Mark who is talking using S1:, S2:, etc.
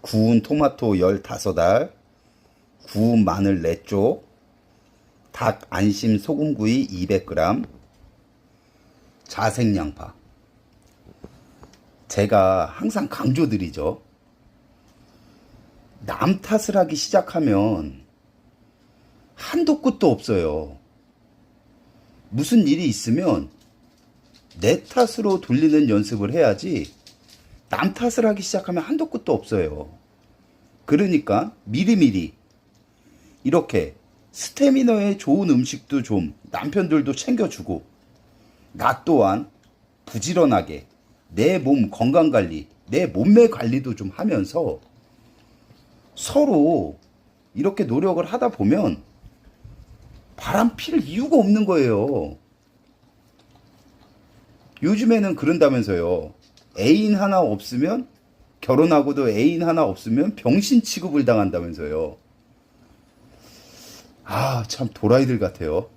S1: 구운 토마토 15알, 구운 마늘 4쪽, 닭 안심 소금구이 200g, 자색 양파. 제가 항상 강조드리죠. 남 탓을 하기 시작하면 한도 끝도 없어요. 무슨 일이 있으면 내 탓으로 돌리는 연습을 해야지 남 탓을 하기 시작하면 한도 끝도 없어요. 그러니까 미리미리 이렇게 스태미너에 좋은 음식도 좀 남편들도 챙겨주고 나 또한 부지런하게 내 몸 건강 관리, 내 몸매 관리도 좀 하면서 서로 이렇게 노력을 하다 보면 바람 필 이유가 없는 거예요. 요즘에는 그런다면서요. 애인 하나 없으면 결혼하고도 애인 하나 없으면 병신 취급을 당한다면서요. 아, 참 도라이들 같아요.